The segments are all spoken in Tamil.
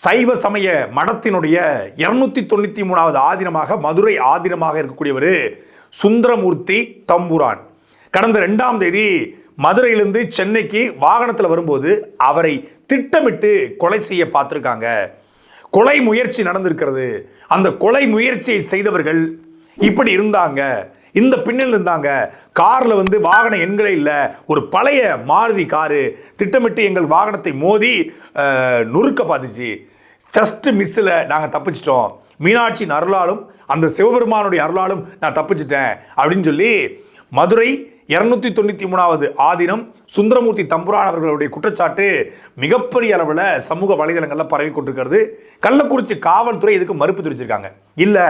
சைவ சமய மடத்தினுடைய இருநூத்தி தொண்ணூத்தி மூணாவது ஆதீனமாக மதுரை ஆதீனமாக இருக்கக்கூடியவர் சுந்தரமூர்த்தி தம்புரான். கடந்த ரெண்டாம் தேதி மதுரையிலிருந்து சென்னைக்கு வாகனத்தில் வரும்போது அவரை திட்டமிட்டு கொலை செய்ய பார்த்துருக்காங்க. கொலை முயற்சி நடந்திருக்கிறது. அந்த கொலை முயற்சியை செய்தவர்கள் இப்படி இருந்தாங்க. இந்த பின்னல் இருந்தாங்க. காரில் வந்து வாகன எண்களே இல்லை. ஒரு பழைய மாருதி காரு திட்டமிட்டு எங்கள் வாகனத்தை மோதி நொறுக்க பார்த்துச்சு ஜஸ்ட்டு மிஸ்ஸில் நாங்கள் தப்பிச்சிட்டோம். மீனாட்சியின் அருளாலும் அந்த சிவபெருமானுடைய அருளாலும் நான் தப்பிச்சிட்டேன். அப்படின்னு சொல்லி மதுரை இரநூத்தி தொண்ணூற்றி மூணாவது ஆதினம் சுந்தரமூர்த்தி தம்புரான் அவர்களுடைய குற்றச்சாட்டு மிகப்பெரிய அளவில் சமூக வலைதளங்களில் பரவி கொண்டிருக்கிறது. கள்ளக்குறிச்சி காவல்துறை இதுக்கு மறுப்பு தெரிவிச்சிருக்காங்க. இல்லை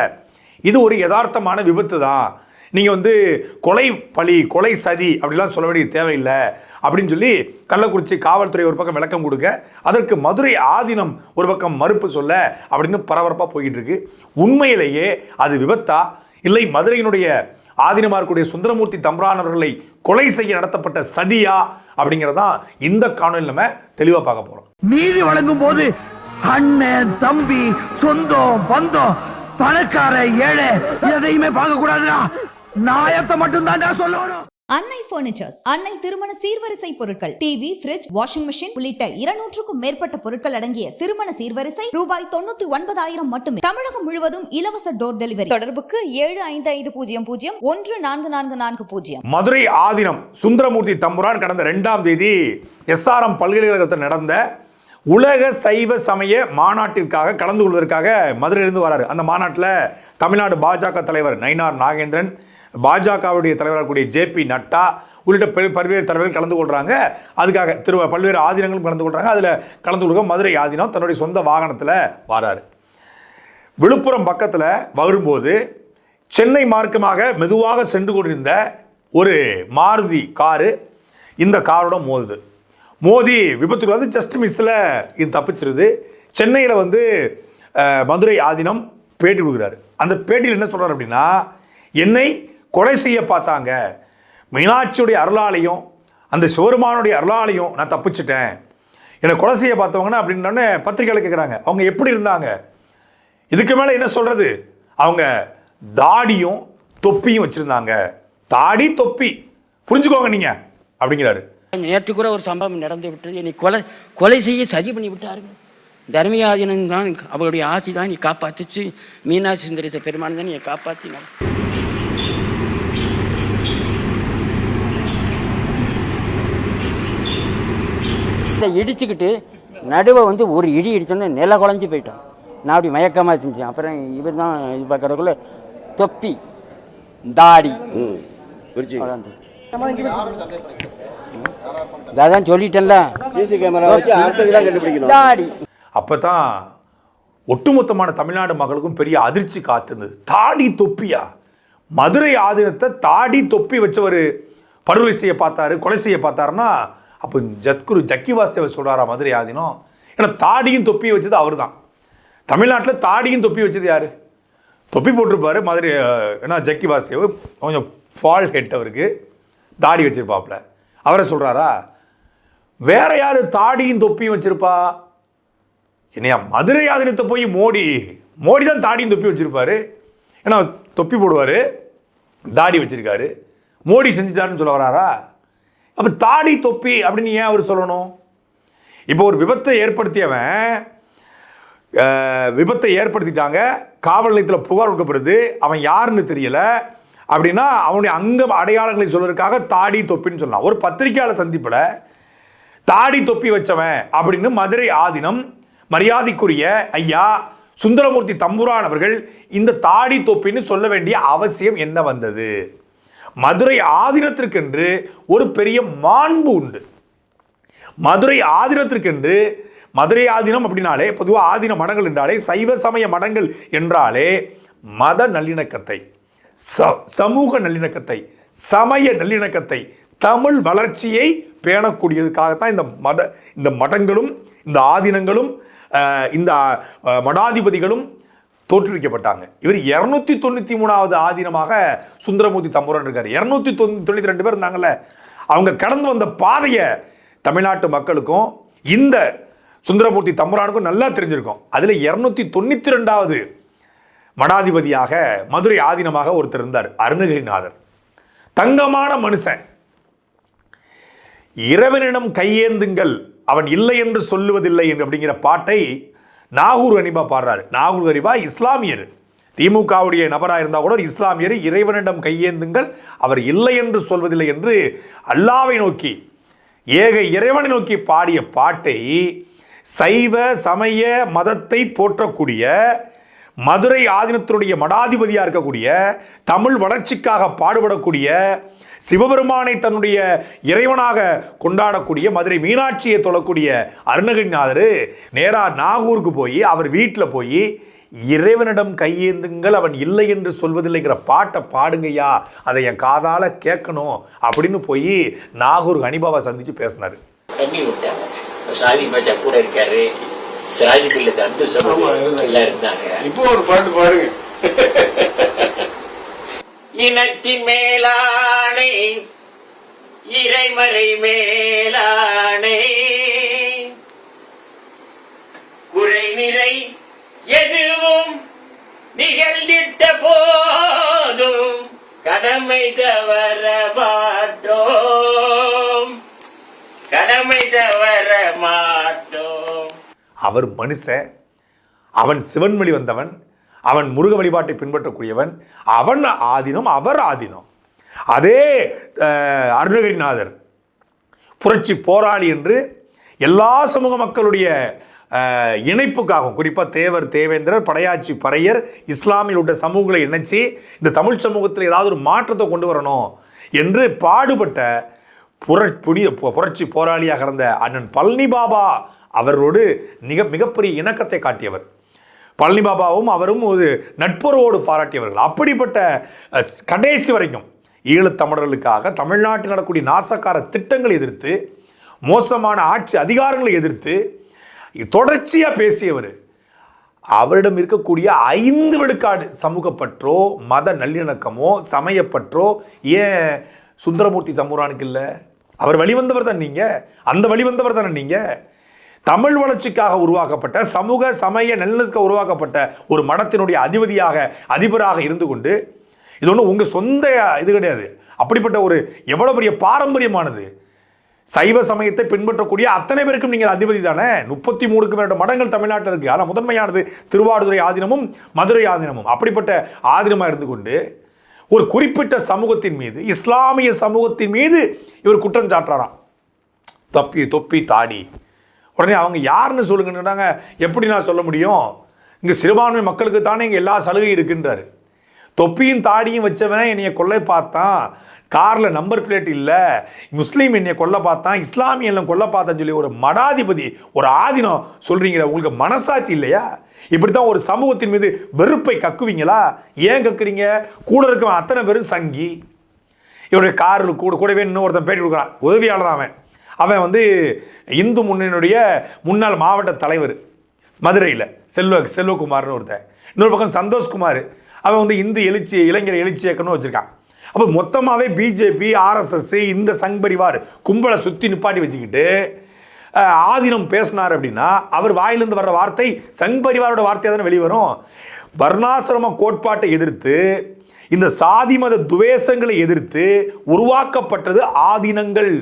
இது ஒரு யதார்த்தமான விபத்து தான் நீங்கள் வந்து கொலை பழி கொலை சதி அப்படிலாம் சொல்ல வேண்டிய தேவையில்லை அப்படின்னு சொல்லி கள்ளக்குறிச்சி காவல்துறை ஒரு பக்கம் விளக்கம் கொடுக்க அதற்கு மதுரை ஆதீனம் ஒரு பக்கம் மறுப்பு சொல்ல அப்படின்னு பரபரப்பாக போய்கிட்டு இருக்கு உண்மையிலேயே அது விபத்தா? இல்லை மதுரையினுடைய ஆதீனமாக இருக்கக்கூடிய சுந்தரமூர்த்தி தம்பரானவர்களை கொலை செய்ய நடத்தப்பட்ட சதியா? அப்படிங்கிறதான் இந்த காணொலி நம்ம தெளிவாக பார்க்க போகிறோம் நீதி வழங்கும் போது அண்ணன் தம்பி சொந்தம் பந்தம் பணக்கார ஏழை எதையுமே பார்க்க கூடாதுடா நாயத்தை மட்டும் தான்டா சொல்லணும். அன்னை பர்னிச்சர்ஸ் அன்னை திருமண சீர்வரிசை பொருட்கள் டிவி ஃபிரிட்ஜ் வாஷிங் மெஷின் உள்ளிட்ட இருநூற்றுக்கும் மேற்பட்ட பொருட்கள் அடங்கிய திருமண சீர்வரிசை ரூபாய் தொண்ணூத்தி ஒன்பதாயிரம் மட்டுமே. தமிழகம் முழுவதும் இலவச டோர் டெலிவரி தொடர்புக்கு ஏழு ஐந்து ஐந்து பூஜ்ஜியம் பூஜ்ஜியம் ஒன்று நான்கு நான்கு நான்கு பூஜ்ஜியம். மதுரை ஆதீனம் சுந்தரமூர்த்தி தம்புரான் கடந்த ரெண்டாம் தேதி எஸ்ஆர்எம் பல்கலைக்கழகத்தில் நடந்த உலக சைவ சமய மாநாட்டிற்காக கலந்து கொள்வதற்காக மதுரையிலிருந்து வராரு. அந்த மாநாட்டில் தமிழ்நாடு பாஜக தலைவர் நயினார் நாகேந்திரன் பாஜகவுடைய தலைவராக கூடிய ஜேபி நட்டா உள்ளிட்ட பல்வேறு தலைவர்கள் கலந்து கொள்கிறாங்க அதுக்காக திரு பல்வேறு ஆதீனங்களும் கலந்து கொள்கிறாங்க அதில் கலந்து கொள்க மதுரை ஆதீனம் தன்னுடைய சொந்த வாகனத்தில் வராரு. விழுப்புரம் பக்கத்தில் வரும்போது சென்னை மார்க்கமாக மெதுவாக சென்று கொண்டிருந்த ஒரு மாருதி காரு இந்த காரோட மோதுது. மோதி விபத்துக்குள்ள ஜஸ்ட் மிஸ்ஸில் இது தப்பிச்சிருது. சென்னையில் வந்து மதுரை ஆதீனம் பேட்டி கொடுக்குறாரு. அந்த பேட்டியில் என்ன சொல்கிறார் அப்படின்னா என்னை கொலை செய்ய பார்த்தாங்க. மீனாட்சியுடைய அருளாலையும் அந்த சிவருமானுடைய அருளாலையும் நான் தப்பிச்சிட்டேன். என்னை கொலை செய்ய பார்த்தவங்கன்னா அப்படின்னோடனே பத்திரிக்கையில் கேட்குறாங்க அவங்க எப்படி இருந்தாங்க? இதுக்கு மேலே என்ன சொல்கிறது அவங்க தாடியும் தொப்பியும் வச்சுருந்தாங்க. தாடி தொப்பி. புரிஞ்சுக்கோங்க நீங்கள் அப்படிங்கிறாரு. நேற்று கூட ஒரு சம்பவம் நடந்து விட்டது. என்னை கொலை கொலை செய்ய சதி பண்ணி விட்டார்கள். தர்மியாதினன் தான் அவருடைய ஆசை தான் நீ காப்பாற்றிச்சு மீனாட்சி சுந்தரித்த பெருமான் தான் நீ காப்பாற்றினார் இடிச்சுக்கிட்டு நடுவை வந்து ஒரு இடி இடிச்சோன்னே நில குழஞ்சி போயிட்டோம் நான் அப்படி மயக்கமாக செஞ்சேன் அப்புறம் இவர் தான் இது பார்க்கறதுக்குள்ள தொப்பி தாடி. அதான் சொல்லிட்டேன்ல. சிசி கேமரா வச்சு அரசுக்கு தான் கண்டுபிடிக்கணும். தாடி. அப்போ தான் ஒட்டுமொத்தமான தமிழ்நாடு மக்களுக்கும் பெரிய அதிர்ச்சி காத்திருந்தது. தாடி தொப்பியா? மதுரை ஆதீனத்தை தாடி தொப்பி வச்சவர் படுகொலை செய்ய பார்த்தாரு கொலை செய்ய பார்த்தாருன்னா அப்போ ஜத்குரு ஜக்கி வாசேவர் சொல்கிறாரா மதுரை ஆதீனம்? ஏன்னா தாடியும் தொப்பியை வச்சது அவர் தான் தமிழ்நாட்டில் தாடியும் தொப்பி வச்சது யார்? தொப்பி போட்டிருப்பார் மதுரை ஏன்னா ஜக்கி வாசேவ் கொஞ்சம் ஃபால் ஹெட் அவருக்கு. தாடி வச்சுருப்பாப்புல. அவரை சொல்கிறாரா வேற யார் தாடியும் தொப்பியும் வச்சிருப்பா? என்னையா மதுரை ஆதீனத்தை போய் மோடி மோடி தான் தாடியும் தொப்பி வச்சுருப்பாரு. ஏன்னா தொப்பி போடுவார் தாடி வச்சுருக்காரு. மோடி செஞ்சுட்டாருன்னு சொல்ல வராரா? அப்போ தாடி தொப்பி அப்படின்னு ஏன் அவர் சொல்லணும்? இப்போ ஒரு விபத்தை ஏற்படுத்தியவன் விபத்தை ஏற்படுத்திட்டாங்க காவல் நிலையத்தில் புகார் கொடுக்கப்படுது அவன் யாருன்னு தெரியல அப்படின்னா அவனுடைய அங்க அடையாளங்களை சொல்வதற்காக தாடி தொப்பின்னு சொல்லலாம். ஒரு பத்திரிக்கையாளர் சந்திப்பில் தாடி தொப்பி வச்சவன் அப்படின்னு மதுரை ஆதீனம் மரியாதைக்குரிய ஐயா சுந்தரமூர்த்தி தம்புரான் அவர்கள் இந்த தாடி தொப்பின்னு சொல்ல வேண்டிய அவசியம் என்ன வந்தது? மதுரை ஆதீனத்திற்கென்று ஒரு பெரிய மாண்பு உண்டு. மதுரை ஆதீனத்திற்கென்று மதுரை ஆதீனம் அப்படின்னாலே பொதுவாக ஆதீன மடங்கள் என்றாலே சைவ சமய மடங்கள் என்றாலே மத நல்லிணக்கத்தை ச- சமூக நல்லிணக்கத்தை சமய நல்லிணக்கத்தை தமிழ் வளர்ச்சியை பேணக்கூடியதுக்காகத்தான் இந்த மத இந்த மடங்களும் இந்த ஆதீனங்களும் இந்த மடாதிபதிகளும் தோற்றுவிக்கப்பட்டாங்க. இவர் இரநூத்தி தொண்ணூற்றி மூணாவது ஆதீனமாக சுந்தரமூர்த்தி தம்புரன் இருக்கார். இரநூத்தி தொண்ணூற்றி ரெண்டு பேர் இருந்தாங்கல்ல. அவங்க கடந்து வந்த பாதையை தமிழ்நாட்டு மக்களுக்கும் இந்த சுந்தரமூர்த்தி தம்புரானுக்கும் நல்லா தெரிஞ்சிருக்கும். அதில் இரநூத்தி தொண்ணூற்றி ரெண்டாவது மடாதிபதியாக மதுரை ஆதீனமாக ஒருத்தர் இருந்தார் அருணகிரிநாதர். தங்கமான மனுஷன். இறைவனிடம் கையேந்துங்கள் அவன் இல்லை என்று சொல்லுவதில்லை என்று அப்படிங்கிற பாட்டை நாகூர் அனிபா பாடுறாரு. நாகூர் கனிபா இஸ்லாமியர். திமுகவுடைய நபராக இருந்தால் கூட இஸ்லாமியர் இறைவனிடம் கையேந்துங்கள் அவர் இல்லை என்று சொல்வதில்லை என்று அல்லாவை நோக்கி ஏக இறைவனை நோக்கி பாடிய பாட்டை சைவ சமய மதத்தை போற்றக்கூடிய மதுரை ஆதீனத்தினுடைய மடாதிபதியாக இருக்கக்கூடிய தமிழ் வளர்ச்சிக்காக பாடுபடக்கூடிய சிவபெருமானை தன்னுடைய இறைவனாக கொண்டாடக்கூடிய மதுரை மீனாட்சியை தொழக்கூடிய அருணகிரிநாதர் நேராக நாகூருக்கு போய் அவர் வீட்டில் போய் இறைவனிடம் கையேந்துங்கள் அவன் இல்லை என்று சொல்வதில்லைங்கிற பாட்டை பாடுங்கய்யா அதை என் காதால கேட்கணும் அப்படின்னு போய் நாகூர் ஹனிபாவை சந்திச்சு பேசினார். தண்ணி விட்டாங்க சாதி மச்சா கூட இருக்காரு. சிராஜி பிள்ளை அப்துல் எல்லாம் இருந்தாங்க. இப்போ ஒரு பாட்டு பாடுங்க. இனத்தின் மேலானை இறைமறை மேலானை. குறை நிறை எதுவும் நிகழ்ந்திட்ட போதும் கடமை தவற மாட்டோம் கடமை தவற மாட்டோம் அவர் மனுஷ அவன் சிவன்மொழி வந்தவன் அவன் முருக வழிபாட்டை பின்பற்றக்கூடியவன் அவன் ஆதீனம் அவர் ஆதீனம். அதே அருணகிரிநாதர் புரட்சி போராளி என்று எல்லா சமூக மக்களுடைய இணைப்புக்காகவும் குறிப்பாக தேவர் தேவேந்திரர் படையாச்சி பறையர் இஸ்லாமியில் உள்ள சமூகங்களை இணைச்சி இந்த தமிழ் சமூகத்தில் ஏதாவது ஒரு மாற்றத்தை கொண்டு வரணும் என்று பாடுபட்ட புர புனித புரட்சி போராளியாக இருந்த அண்ணன் பழனி பாபா அவரோடு மிக மிகப்பெரிய இணக்கத்தை காட்டியவர். பழனி பாபாவும் அவரும் ஒரு நட்புறவோடு பாராட்டியவர்கள். அப்படிப்பட்ட கடைசி வரைக்கும் ஈழத்தமிழர்களுக்காக தமிழ்நாட்டில் நடக்கூடிய நாசக்கார திட்டங்களை எதிர்த்து மோசமான ஆட்சி அதிகாரங்களை எதிர்த்து தொடர்ச்சியாக பேசியவர் அவரிடம் இருக்கக்கூடிய ஐந்து விழுக்காடு சமூகப்பற்றோ மத நல்லிணக்கமோ சமயப்பற்றோ ஏன் சுந்தரமூர்த்தி தம்பூரானுக்கு இல்லை? அவர் வழிவந்தவர் தான் நீங்கள் அந்த வழிவந்தவர் தானே நீங்கள் தமிழ் வளர்ச்சிக்காக உருவாக்கப்பட்ட சமூக சமய நல்லிணக்க உருவாக்கப்பட்ட ஒரு மடத்தினுடைய அதிபதியாக அதிபராக இருந்து கொண்டு இது ஒன்றும் உங்கள் சொந்த இது கிடையாது. அப்படிப்பட்ட ஒரு எவ்வளோ பெரிய பாரம்பரியமானது. சைவ சமயத்தை பின்பற்றக்கூடிய அத்தனை பேருக்கும் நீங்கள் அதிபதி தானே? முப்பத்தி மூணுக்கு மேற்பட்ட மடங்கள் தமிழ்நாட்டில் இருக்குது ஆனால் முதன்மையானது திருவாடுதுறை ஆதீனமும் மதுரை ஆதீனமும். அப்படிப்பட்ட ஆதீனமாக இருந்து கொண்டு ஒரு குறிப்பிட்ட சமூகத்தின் மீது இஸ்லாமிய சமூகத்தின் மீது இவர் குற்றம் சாட்டுறாராம். தொப்பி தொப்பி தாடி. உடனே அவங்க யாருன்னு சொல்லுங்கன்றாங்க எப்படி நான் சொல்ல முடியும்? இங்கே சிறுபான்மை மக்களுக்கு தானே இங்கே எல்லா சலுகையும் இருக்குன்றாரு. தொப்பியும் தாடியும் வச்சவன் என்னைய கொள்ளை பார்த்தான். காரில் நம்பர் பிளேட் இல்லை. முஸ்லீம் என்னை கொல்ல பார்த்தான். இஸ்லாமியெல்லாம் கொல்ல பார்த்தான்னு சொல்லி ஒரு மடாதிபதி ஒரு ஆதீனம் சொல்கிறீங்களா உங்களுக்கு மனசாட்சி இல்லையா? இப்படி தான் ஒரு சமூகத்தின் மீது வெறுப்பை கக்குவீங்களா? ஏன் கக்குறீங்க? கூட இருக்கவன் அத்தனை பேரும் சங்கி. இவருடைய காரில் கூட கூடவே இன்னும் ஒருத்தன் பேட்டி கொடுக்குறான். உதவியாளர் அவன். அவன் வந்து இந்து முன்னணியுடைய முன்னாள் மாவட்ட தலைவர். மதுரையில். செல்வ செல்வகுமார்னு ஒருத்தன். இன்னொரு பக்கம் சந்தோஷ்குமார். அவன் வந்து இந்து எழுச்சி இளைஞர் எழுச்சி இயக்கம்னு வச்சுருக்கான். அப்போ மொத்தமாகவே பிஜேபி ஆர்எஸ்எஸ் இந்த சங் பரிவார் கும்பலை சுற்றி நிப்பாட்டி வச்சுக்கிட்டு ஆதீனம் பேசினார் அப்படின்னா அவர் வாயிலிருந்து வர்ற வார்த்தை சங் பரிவாரோட வார்த்தையாக தானே வெளிவரும் வர்ணாசிரம கோட்பாட்டை எதிர்த்து இந்த சாதி மத துவேஷங்களை எதிர்த்து உருவாக்கப்பட்டது ஆதீனங்கள்.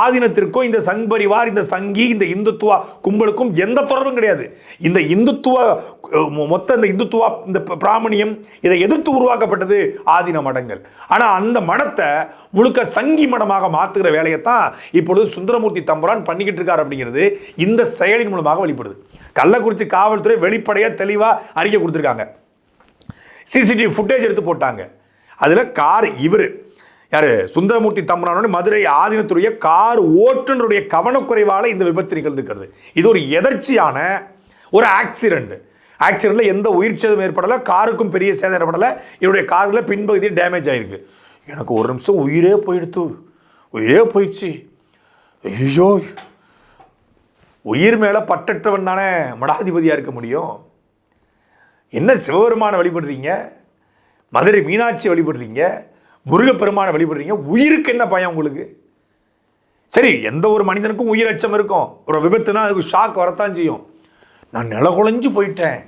ஆதீனத்திற்கும் இந்த சங் பரிவார் இந்த சங்கி இந்த இந்துத்துவ கும்பலுக்கும் எந்த தொடர்பும் கிடையாது. இந்த இந்துத்துவ மொத்த இந்த இந்துத்துவா இந்த பிராமணியம் இதை எதிர்த்து உருவாக்கப்பட்டது ஆதீன மடங்கள். ஆனால் அந்த மடத்தை முழுக்க சங்கி மடமாக மாற்றுகிற வேலையைத்தான் இப்பொழுது சுந்தரமூர்த்தி தம்புரான் பண்ணிக்கிட்டு இருக்கார் அப்படிங்கிறது இந்த செயலின் மூலமாக வெளிப்படுது. கள்ளக்குறிச்சி காவல்துறை வெளிப்படையாக தெளிவாக அறிக்கை கொடுத்துருக்காங்க. சிசிடிவி ஃபுட்டேஜ் எடுத்து போட்டாங்க. அதில் கார் இவர். யார்? சுந்தரமூர்த்தி தம்பரானோட மதுரை ஆதீனத்துடைய கார் ஓட்டுநருடைய கவனக்குறைவால் இந்த விபத்து நிகழ்ந்துக்கிறது இது ஒரு எதர்ச்சியான ஒரு ஆக்சிடெண்ட் ஆக்சிடெண்ட்டில் எந்த உயிர் சேதம் ஏற்படலை காருக்கும் பெரிய சேதம் ஏற்படலை இவருடைய காரில் பின்பகுதி டேமேஜ் ஆகிருக்கு எனக்கு ஒரு நிமிஷம் உயிரே போயிடுத்து. உயிரே போயிடுச்சு. ஐயோ உயிர் மேலே பட்டற்றவன் தானே மடாதிபதியாக இருக்க முடியும். என்ன சிவபெருமானை வழிபடுறீங்க? மதுரை மீனாட்சி வழிபடுறீங்க? முருகப்பெருமானை வழிபடுறீங்க உயிருக்கு என்ன பயம் உங்களுக்கு? சரி எந்த ஒரு மனிதனுக்கும் உயிர் அச்சம் இருக்கும். ஒரு விபத்துனா அதுக்கு ஷாக் வரத்தான் செய்யும். நான் நிலகுலைஞ்சு போயிட்டேன்.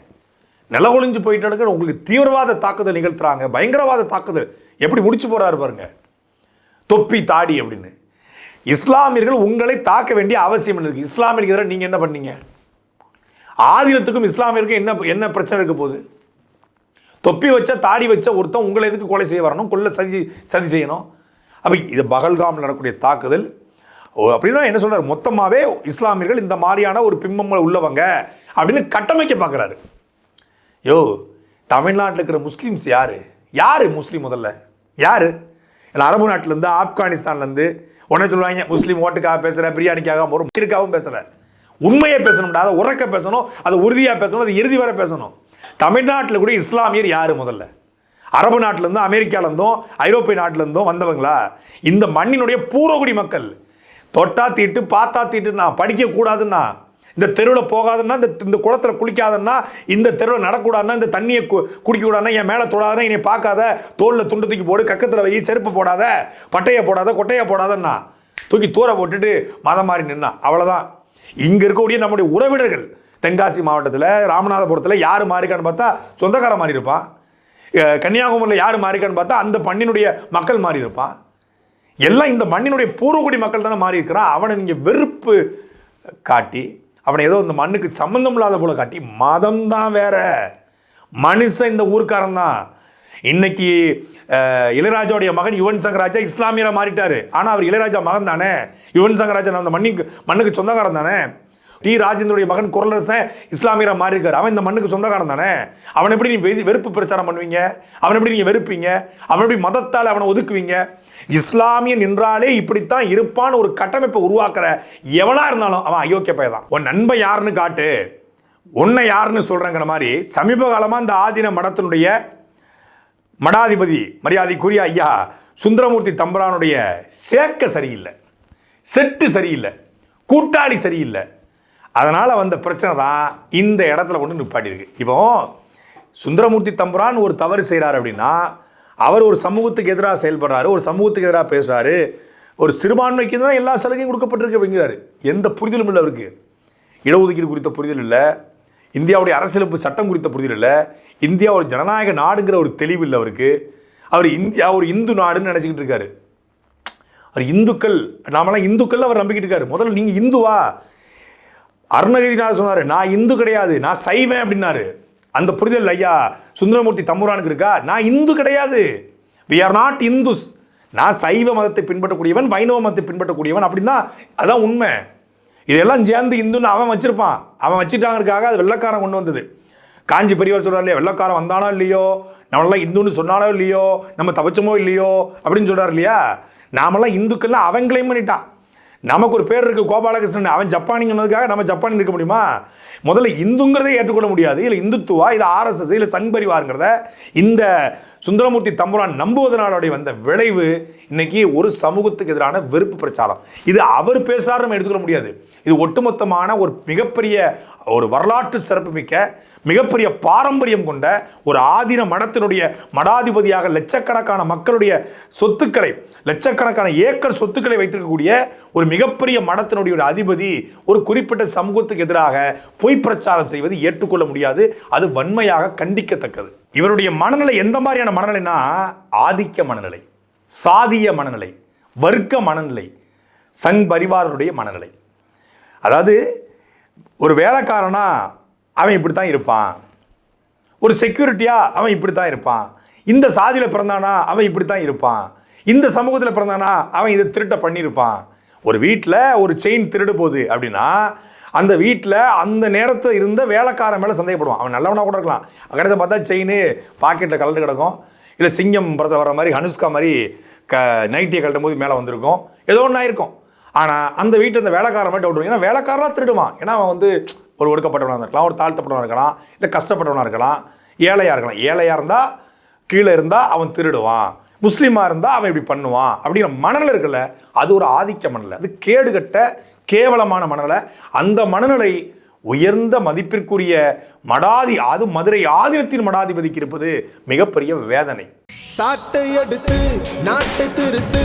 நிலகுலைஞ்சு போயிட்டேன்னு உங்களுக்கு தீவிரவாத தாக்குதல் நிகழ்த்துறாங்க. பயங்கரவாத தாக்குதல். எப்படி முடிச்சு போறாரு பாருங்க. தொப்பி தாடி அப்படின்னு. இஸ்லாமியர்கள் உங்களை தாக்க வேண்டிய அவசியம் என்ன இருக்கு. இஸ்லாமியர்களுக்கு எதிராக நீங்கள் என்ன பண்ணீங்க? ஆதினத்துக்கும் இஸ்லாமியருக்கும் என்ன என்ன பிரச்சனை இருக்க போகுது? தொப்பி வச்ச தாடி வச்ச ஒருத்தன் உங்களை எதுக்கு கொலை செய்ய வரணும்? கொள்ள சதி சதி செய்யணும். அப்போ இது பகல்காம் நடக்கக்கூடிய தாக்குதல். ஓ, அப்படின்னா என்ன சொல்கிறார் மொத்தமாகவே இஸ்லாமியர்கள் இந்த மாதிரியான ஒரு பிம்பங்கள் உள்ளவங்க அப்படின்னு கட்டமைக்க பார்க்குறாரு யோ தமிழ்நாட்டில் இருக்கிற முஸ்லீம்ஸ் யார்? யார் முஸ்லீம் முதல்ல? யார்? இல்லை அரபு நாட்டிலேருந்து ஆப்கானிஸ்தான்லேருந்து உடனே சொல்லுவாங்க முஸ்லீம் ஓட்டுக்காக பேசுகிற பிரியாணிக்காக ஒரு மயிருக்காகவும் பேசலை. உண்மையை பேசணும்டா அதை உறக்க பேசணும் அதை உறுதியாக பேசணும் அதை இறுதி வரை பேசணும். தமிழ்நாட்டில் கூட இஸ்லாமியர் யார் முதல்ல? அரபு நாட்டிலேருந்தும் அமெரிக்காவிலேருந்தும் ஐரோப்பிய நாட்டிலேருந்தும் வந்தவங்களா? இந்த மண்ணினுடைய பூர்வகுடி மக்கள். தொட்டா தீட்டு பார்த்தா தீட்டுன்னா படிக்கக்கூடாதுன்னா இந்த தெருவில் போகாதுன்னா இந்த இந்த குளத்தில் குளிக்காதன்னா இந்த தெருவில் நடக்கூடாதுன்னா இந்த தண்ணியை கு குடிக்கக்கூடாதுன்னா என் மேலே தொடாதுன்னா என்னை பார்க்காத தோளில் துண்டு தூக்கி போடு கக்கத்தில் வை செருப்பு போடாத பட்டையை போடாத கொட்டையை போடாதன்னா தூக்கி தூர போட்டுட்டு மதம் மாறி நின்னா அவ்வளோதான் இங்கே இருக்கக்கூடிய நம்முடைய உறவினர்கள் தென்காசி மாவட்டத்தில் ராமநாதபுரத்தில் யார் மாறிக்கான்னு பார்த்தா சொந்தக்கார மாறி இருப்பான் கன்னியாகுமரியில் யார் மாறிக்கான்னு பார்த்தா அந்த மண்ணினுடைய மக்கள் மாறி இருப்பான் எல்லாம் இந்த மண்ணினுடைய பூர்வகுடி மக்கள் தானே மாறி இருக்கிறான் அவனை நீங்கள் வெறுப்பு காட்டி அவனை ஏதோ இந்த மண்ணுக்கு சம்மந்தம் இல்லாத போல காட்டி மதம் தான் வேற. மனுஷன் இந்த ஊர்க்காரன் தான். இன்னைக்கு இளையராஜாவுடைய மகன் யுவன் சங்கராஜா இஸ்லாமியராக இஸ்லாமியரா ஆனால் அவர் இளையராஜா மகன் தானே யுவன் சங்கர் ராஜா அந்த மண்ணுக்கு மண்ணுக்கு சொந்தக்காரன் தானே. டி ராஜேந்திரோடைய மகன் குரலரசன் இஸ்லாமியரா மாறி இருக்காரு அவன் இந்த மண்ணுக்கு சொந்தக்காரன் தானே? அவன் எப்படி நீ வெறுப்பு பிரச்சாரம் பண்ணுவீங்க? அவன் எப்படி நீங்கள் வெறுப்பீங்க? அவன் எப்படி மதத்தால் அவனை ஒதுக்குவீங்க? இஸ்லாமியன் என்றாலே இப்படித்தான் இருப்பான்னு ஒரு கட்டமைப்பை உருவாக்குற எவனா இருந்தாலும் அவன் அயோக்கிய பையன் தான். உன் நண்பன் யாருன்னு காட்டு. உன்னை யாருன்னு சொல்றேங்கிற மாதிரி சமீப காலமா இந்த ஆதீன மடத்தினுடைய மடாதிபதி மரியாதைக்குரிய ஐயா சுந்தரமூர்த்தி தம்பரானுடைய சேர்க்கை சரியில்லை. செட்டு சரியில்லை. கூட்டாளி சரியில்லை. அதனால் வந்த பிரச்சனை தான் இந்த இடத்துல கொண்டு நிப்பாட்டியிருக்கு. இப்போ சுந்தரமூர்த்தி தம்புரான் ஒரு தவறு செய்கிறார் அப்படின்னா அவர் ஒரு சமூகத்துக்கு எதிராக செயல்படுறாரு ஒரு சமூகத்துக்கு எதிராக பேசுகிறார் ஒரு சிறுபான்மைக்கு தான் எல்லா சலுகையும் கொடுக்கப்பட்டிருக்கு அப்படிங்கிறாரு. எந்த புரிதலும் இல்லை அவருக்கு. இடஒதுக்கீடு குறித்த புரிதல் இல்லை. இந்தியாவுடைய அரசியலமைப்பு சட்டம் குறித்த புரிதல் இல்லை. இந்தியா ஒரு ஜனநாயக நாடுங்கிற ஒரு தெளிவு இல்லை அவருக்கு. அவர் இந்தியா ஒரு இந்து நாடுன்னு நினச்சிக்கிட்டு இருக்காரு. அவர் இந்துக்கள் நாமெல்லாம் இந்துக்கள் அவர் நம்பிக்கிட்டு இருக்காரு. முதல்ல நீங்கள் இந்துவா? அருணகிரிநாதர் சொன்னார் நான் இந்து கிடையாது நான் சைவன் அப்படின்னாரு. அந்த புரிதல் ஐயா சுந்தரமூர்த்தி தம்புரானுக்கு இருக்கா? நான் இந்து கிடையாது. வி ஆர் நாட் இந்துஸ் நான் சைவ மதத்தை பின்பற்றக்கூடியவன் வைணவ மதத்தை பின்பற்றக்கூடியவன் அப்படின்னா அதான் உண்மை. இதெல்லாம் சேர்ந்து இந்துன்னு அவன் வச்சிருப்பான். அவன் வச்சுட்டாங்கிறதுக்காக அது வெள்ளக்காரன் கொண்டு வந்தது. காஞ்சி பெரியவர் சொல்கிறார் இல்லையா வெள்ளக்காரன் வந்தானோ இல்லையோ நம்மளாம் இந்துன்னு சொன்னானோ இல்லையோ நம்ம தவச்சமோ இல்லையோ அப்படின்னு சொல்கிறார் இல்லையா. நாமெல்லாம் இந்துக்கள்லாம் அவன் கிளைம் பண்ணிட்டான். நமக்கு ஒரு பேர் இருக்குது கோபாலகிருஷ்ணன். அவன் ஜப்பானிங்கிறதுக்காக நம்ம ஜப்பானில் இருக்க முடியுமா? முதல்ல இந்துங்கிறதே ஏற்றுக்கொள்ள முடியாது. இல்லை இந்துத்துவா இல்லை ஆர்எஸ்எஸ் இல்லை சங் பரிவாருங்கிறத இந்த சுந்தரமூர்த்தி தம்புரான் நம்புவதனாலுடைய வந்த விளைவு இன்னைக்கு ஒரு சமூகத்துக்கு எதிரான வெறுப்பு பிரச்சாரம். இது அவர் பேசாரு எடுத்துக்கொள்ள முடியாது. இது ஒட்டுமொத்தமான ஒரு மிகப்பெரிய ஒரு வரலாற்று சிறப்புமிக்க மிகப்பெரிய பாரம்பரியம் கொண்ட ஒரு ஆதீன மடத்தினுடைய மடாதிபதியாக லட்சக்கணக்கான மக்களுடைய சொத்துக்களை லட்சக்கணக்கான ஏக்கர் சொத்துக்களை வைத்திருக்கக்கூடிய ஒரு மிகப்பெரிய மடத்தினுடைய ஒரு அதிபதி ஒரு குறிப்பிட்ட சமூகத்துக்கு எதிராக பொய் பிரச்சாரம் செய்வது ஏற்றுக்கொள்ள முடியாது. அது வன்மையாக கண்டிக்கத்தக்கது. இவருடைய மனநிலை எந்த மாதிரியான மனநிலைனா ஆதிக்க மனநிலை சாதிய மனநிலை வர்க்க மனநிலை சங் பரிவாரருடைய மனநிலை. அதாவது ஒரு வேலைக்காரனா அவன் இப்படி தான் இருப்பான். ஒரு செக்யூரிட்டியாக அவன் இப்படி தான் இருப்பான். இந்த சாதியில் பிறந்தானா அவன் இப்படி தான் இருப்பான். இந்த சமூகத்தில் பிறந்தானா அவன் இதை திருட்ட பண்ணியிருப்பான். ஒரு வீட்டில் ஒரு செயின் திருடு போகுது அப்படின்னா அந்த வீட்டில் அந்த நேரத்தில் இருந்த வேலைக்காரன் மேலே சந்தேகப்படுவான். அவன் நல்லவனாக கூட இருக்கலாம். கடைசியில் பார்த்தா செயின் பாக்கெட்டில் கலந்து கிடக்கும். இல்லை சிங்கம் படத்தை வர மாதிரி அனுஷ்கா மாதிரி க நைட்டியை கழட்டும் போது மேலே வந்திருக்கும். ஏதோ ஒன்றா இருக்கும். ஆனால் அந்த வீட்டில் அந்த வேலைக்காரன் டவுட் டவுட் ஏன்னா வேலைக்காரனாக திருடுவான். ஏன்னா அவன் வந்து ஒரு ஒடுக்கப்பட்டவனாக இருக்கலாம் ஒரு தாழ்த்தப்பட்டவனாக இருக்கலாம் இல்லை கஷ்டப்பட்டவனாக இருக்கலாம் ஏழையாக இருக்கலாம். ஏழையாக இருந்தால் கீழே இருந்தால் அவன் திருடுவான். முஸ்லீமாக இருந்தால் அவன் இப்படி பண்ணுவான். அப்படிங்கிற மனநிலை இருக்குல்ல அது ஒரு ஆதிக்க மனநிலை. அது கேடுகட்ட கேவலமான மனநிலை. அந்த மனநிலை உயர்ந்த மதிப்பிற்குரிய மடாதி அது மதுரை ஆதீனத்தின் மடாதிபதிக்கு இருப்பது மிகப்பெரிய வேதனை. சாட்டை எடுத்து நாட்டை திருத்து